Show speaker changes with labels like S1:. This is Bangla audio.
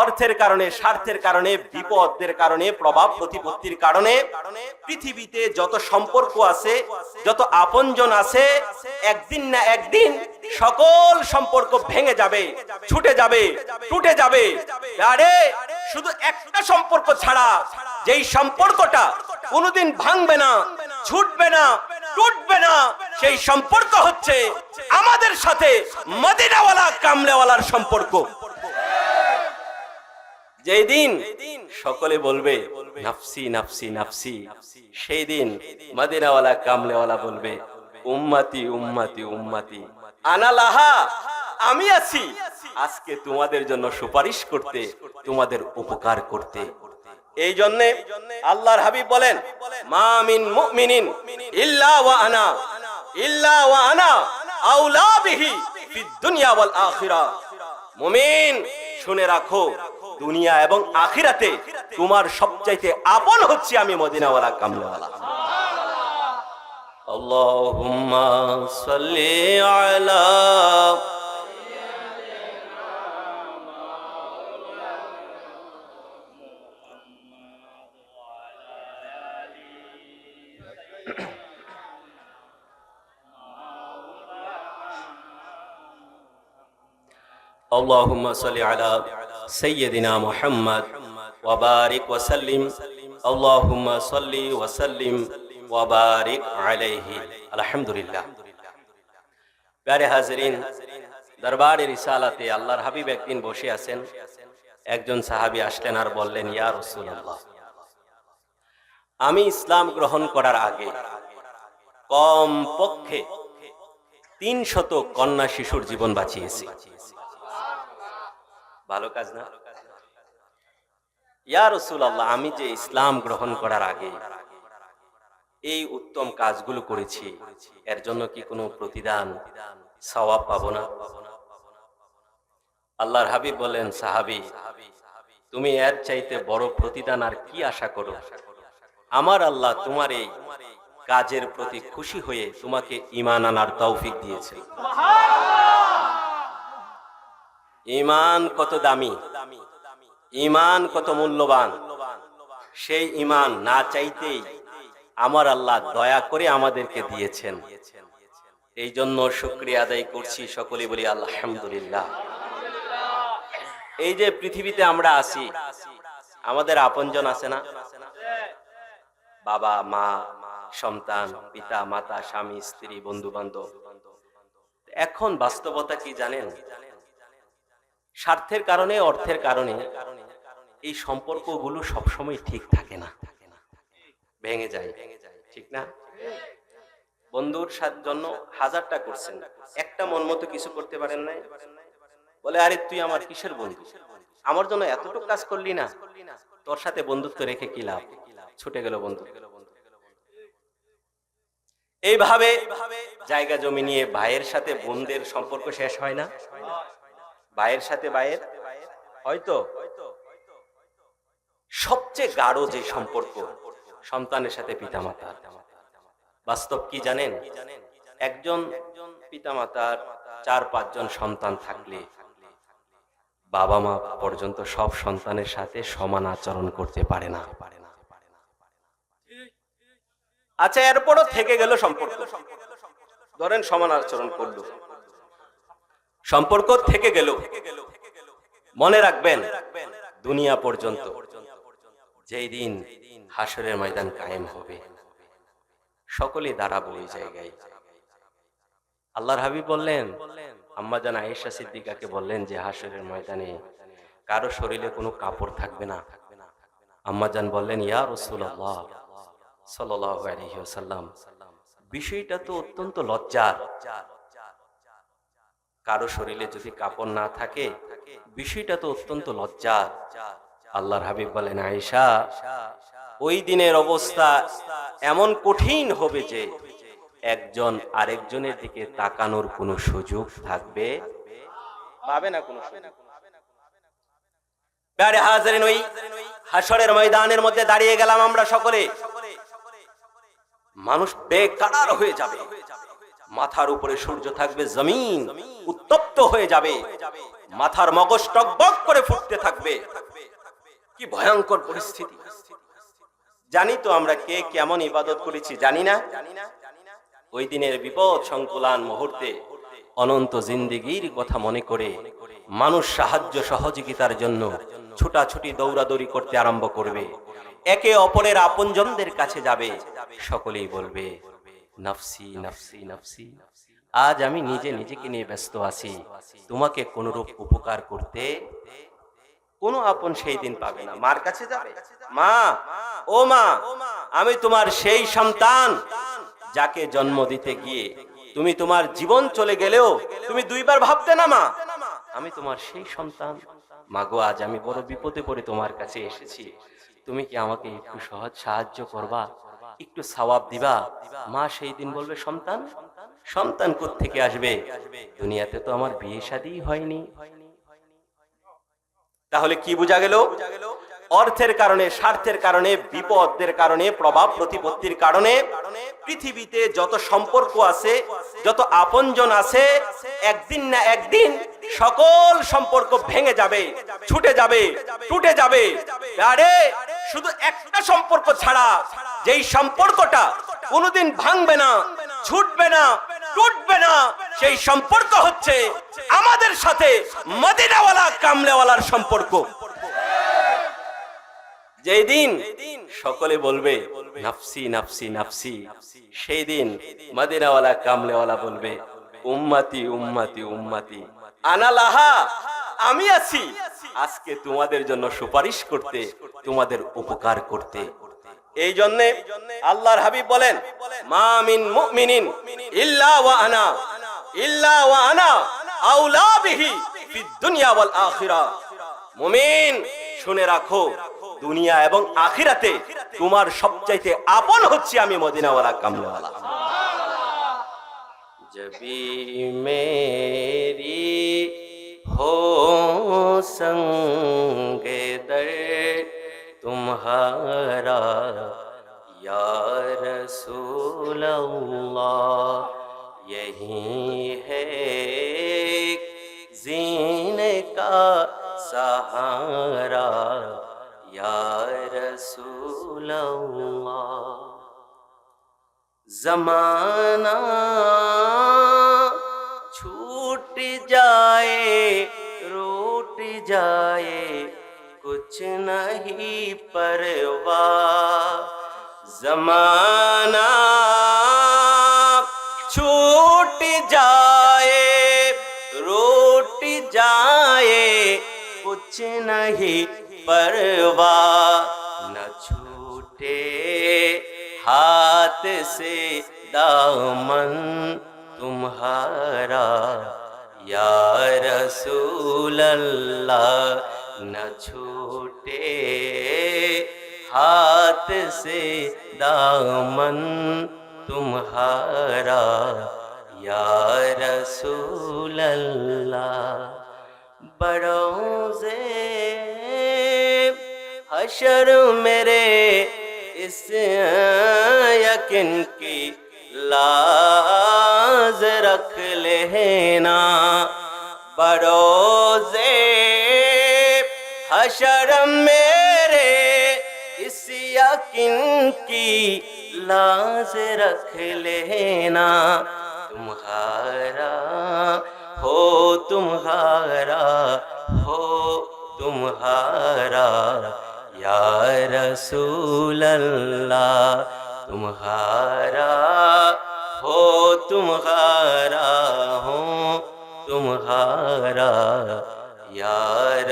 S1: অর্থের কারণে, স্বার্থের কারণে, বিপদের কারণে, প্রভাব প্রতিপত্তির কারণে পৃথিবীতে যত সম্পর্ক আছে, যত আপনজন আছে, একদিন না একদিন সকল সম্পর্ক ভেঙে যাবে, ছুটে যাবে, টুটে যাবে। আরে, শুধু একটা সম্পর্ক ছাড়া যেই সম্পর্কটা কোনোদিন ভাঙবে না, ছুটবে না, টুটবে না, সেই সম্পর্ক হচ্ছে আমাদের সাথে মদিনাওয়ালা, কামলেওয়ালার সম্পর্ক। যেই দিন সকলে বলবে, নাফসি নাফসি নাফসি। সেই দিন মদিনাওয়ালা, কামলেওয়ালা বলবে, উম্মাতি উম্মাতি উম্মাতি। আনালাহা আমি আছি। আজকে তোমাদের জন্য সুপারিশ করতে, তোমাদের উপকার করতে। এই জন্যে আল্লাহর হাবিব বলেন, মা মিন মুমিনিন ইল্লা ওয়া আনা। ইল্লা ওয়া আনা আউলা বিহি ফিদ দুনিয়া ওয়াল আখিরা। মুমিন, শুনে রাখো দুনিয়া এবং আখিরাতে তোমার সবচাইতে আপন হচ্ছে আমি মদিনাওয়ালা কামলাওয়ালা আল্লাহুম্মা সাল্লি আলা اللهم صل على سيدنا محمد وبارك وسلم اللهم صل وسلم وبارك عليه الحمد لله প্যারে হাজরিন দরবারে রিসালাতে আল্লাহর হাবিব একদিন বসে আছেন একজন সাহাবী আসলেন আর বললেন ইয়া রাসূলুল্লাহ আমি ইসলাম গ্রহণ করার আগে কম পক্ষে তিন শত কন্যা শিশুর জীবন বাঁচিয়েছি ভালো কাজ না? ইয়া রাসূলুল্লাহ, আমি যে ইসলাম গ্রহণ করার আগে এই উত্তম কাজগুলো করেছি, এর জন্য কি কোনো প্রতিদান, সওয়াব পাবো না? আল্লাহর হাবিব বলেন, সাহাবী, তুমি এর চাইতে বড় প্রতিদান আর কি আশা করো? আমার আল্লাহ তোমার এই কাজের প্রতি খুশি হয়ে তোমাকে ঈমান আনার তৌফিক দিয়েছে। ইমান কত দামি, ইমান কত মূল্যবান। সেই ইমান না চাইতেই আমার আল্লাহ দয়া করে আমাদেরকে দিয়েছেন। এই জন্য শুক্রিয়া আদায় করছি সকলে বলি আলহামদুলিল্লাহ। এই যে পৃথিবীতে আমরা আছি, আমাদের আপনজন আছে না? বাবা, মা, সন্তান, পিতা, মাতা, স্বামী, স্ত্রী বন্ধু বান্ধব এখন বাস্তবতা কি জানেন? স্বার্থের কারণে, অর্থের কারণে এই সম্পর্কগুলো সবসময় ঠিক থাকে না। ভেঙে যায়। ঠিক না? বন্ধুর জন্য হাজারটা করছেন। একটা মন মতো কিছু করতে পারেন নাই। বলে, আরে, তুই আমার কিসের বন্ধু? আমার জন্য এতটুকু কাজ করলি না। তোর সাথে বন্ধুত্ব রেখে কি লাভ? ছুটে গেল বন্ধু। এইভাবে জায়গা জমি নিয়ে ভাইয়ের সাথে বোনদের সম্পর্ক শেষ হয় না? ভাইয়ের সাথে ভাইয়ের, হয়তো সবচেয়ে গাঢ় যে সম্পর্ক সন্তানের সাথে পিতামাতার। বাস্তব কি জানেন? একজন পিতামাতার চার পাঁচজন সন্তান থাকলে বাবা মা পর্যন্ত সব সন্তানের সাথে সমান আচরণ করতে পারে না। আচ্ছা এরপরও থেকে গেল সম্পর্ক। ধরেন সমান আচরণ করল। সম্পর্ক থেকে গেল মনে রাখবেন, দুনিয়া পর্যন্ত যেই দিন হাসরের ময়দান কায়েম হবে, সকলে দাঁড়াবো ওই জায়গায়। আল্লাহর হাবিব বললেন, আম্মা জান আয়েশা সিদ্দিকাকে বললেন যে হাসরের ময়দানে কারও শরীরে কোনো কাপড় থাকবে না। আম্মা জান বললেন, ইয়া রাসূলুল্লাহ সাল্লাল্লাহু আলাইহি ওয়াসাল্লাম, বিষয়টা তো অত্যন্ত লজ্জার। কারও শরীরে যদি কাপড় না থাকে, বিষয়টা তো অত্যন্ত লজ্জা। আল্লাহর হাবিব বলেন, আয়েশা, ওই দিনের অবস্থা এমন কঠিন হবে যে একজন আরেকজনের দিকে তাকানোর কোনো সুযোগ থাকবে। পাবে না কোনো মানুষ বেকার হয়ে যাবে। মাথার উপরে সূর্য থাকবে, জমিন উত্তপ্ত হয়ে যাবে। মাথার মগজ টকবক করে ফুটতে থাকবে। কি ভয়ঙ্কর পরিস্থিতি। জানি তো আমরা কে কেমন ইবাদত করেছি, জানি না। ওই দিনের বিপদ সংকুলান মুহূর্তে অনন্ত জিন্দিগির কথা মনে করে মানুষ সাহায্য সহযোগিতার জন্য ছুটাছুটি দৌড়াদৌড়ি করতে আরম্ভ করবে। একে অপরের আপনজনদের কাছে যাবে, সকলেই বলবে নফসি নফসি নফসি। আজ আমি নিজে নিজেকে নিয়ে ব্যস্ত আছি। তোমাকে কোনরূপ উপকার করতে কোনো আপন সেই দিন পাবে না। মার কাছে যাবে? মা, ও মা, আমি তোমার সেই সন্তান যাকে জন্ম দিতে গিয়ে তুমি তোমার জীবন চলে গেলেও তুমি দুইবার ভাবতে না, মা? আমি তোমার সেই সন্তান। মাগো, আজ আমি বড় বিপদে পড়ে তোমার কাছে এসেছি। তুমি কি আমাকে একটু সহজ সাহায্য করবা? একটু সওয়াব দিবা। মা সেই দিন বলবে, সন্তান সন্তান থেকে আসবে? দুনিয়াতে তো আমার বিয়ে শাদী হয়নি। তাহলে কি বোঝা গেল? অর্থের কারণে, স্বার্থের কারণে, বিপদের কারণে, প্রভাব প্রতিপত্তির কারণে পৃথিবীতে যত সম্পর্ক আছে, যত আপনজন আছে, একদিন না একদিন সকল সম্পর্ক ভেঙে যাবে, ছুটে যাবে, টুটে যাবে। আরে, শুধু একটা সম্পর্ক ছাড়া যেই সম্পর্কটা কোনোদিন ভাঙবে না, ছুটবে না, টুটবে না, সেই সম্পর্ক হচ্ছে আমাদের সাথে মদিনাওয়ালা, কামলেওয়ালার সম্পর্ক। যেই দিন সকলে বলবে, নাফসি নাফসি নাফসি, সেই দিন মদিনাওয়ালা, কামলেওয়ালা বলবে, উম্মাতি উম্মাতি উম্মাতি। আনালাহা আমি আছি। আজকে তোমাদের জন্য সুপারিশ করতে, তোমাদের উপকার করতে। এই জন্য আল্লাহর হাবিব বলেন মামিন মুমিনিন ইল্লা ওয়া আনা, ইল্লা ওয়া আনা আউলা বিহি ফিদ দুনিয়া ওয়াল আখিরা। মুমিন, শুনে রাখো, দুনিয়া এবং আখিরাতে তোমার সবচাইতে আপন হচ্ছে আমি মদিনাওয়ালা কামলাওয়ালা। সুবহানাল্লাহ জবি মেরি ہو سنگ در تمہارا یا رسول اللہ، یہی ہے زین کا سہارا، یا رسول اللہ۔ زمانہ روٹ جائے روٹ جائے، کچھ نہیں پروا۔ زمانہ چھوٹ جائے، روٹ جائے، کچھ نہیں پروا۔ نہ چھوٹے ہاتھ سے دامن تمہارا۔ یا رسول اللہ نہ چھوٹے ہاتھ سے دامن تمہارا۔ یا رسول اللہ سے حشر میرے اس یقین کی لا نماز رکھ لینا۔ بروزے حشر میرے اس یقین کی لاز رکھ لینا۔ تمہارا ہو تمہارا ہو تمہارا۔ یا رسول اللہ، تمہارا ہو تمہارا ہوں تمہارا یار۔